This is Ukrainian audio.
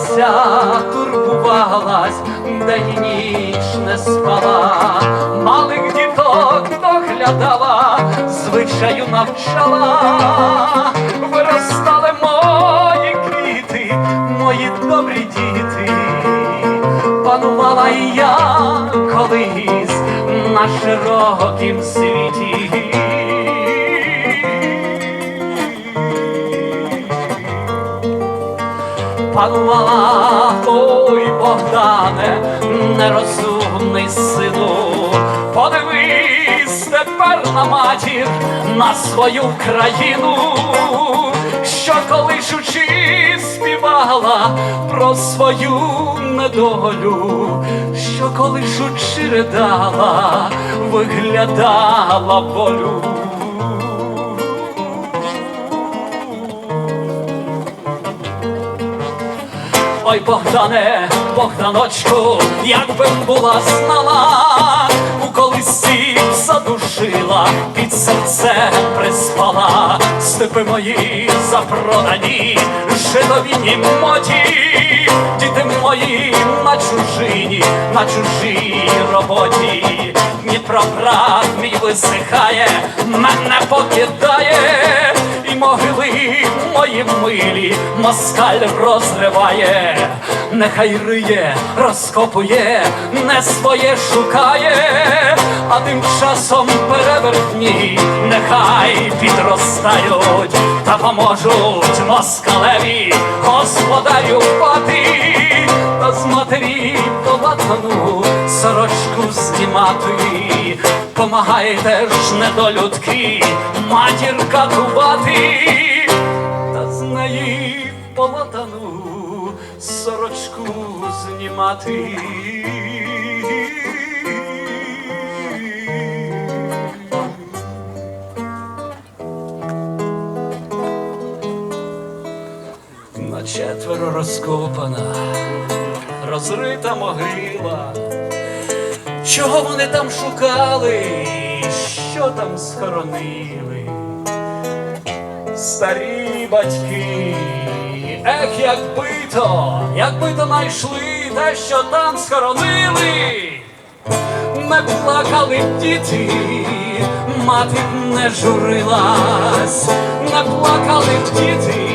турбувалася, турбувалась, день і ніч не спала, малих діток доглядала, звичаю навчала, виростали мої квіти, мої добрі діти, панувала і я колись на широкім світі. Панувала ой, Богдане, нерозумний сину, подивись тепер на матір, на свою країну, що колишучи співала про свою недолю, що колишучи ридала, виглядала болю. Ой, Богдане, Богданочку, якби б була знала, у колисі задушила, під серце приспала, степи мої запродані, жидові моті, діти мої на чужині, на чужій роботі. Дніпробрат мій висихає, мене покидає, мої милі москаль розриває, нехай риє, розкопує, не своє шукає, а тим часом перевертні, нехай підростають та поможуть москалеві, господарю пати, та з матері полатану сорочку знімати. Помагайте ж недолюдки, матір катувати, та з неї полотану сорочку знімати. На четверо розкопана, розрита могила. Чого вони там шукали, що там схоронили? Старі батьки, ех, якби то, якби то знайшли те, що там схоронили, не плакали б діти, мати б не журилась, не плакали б діти,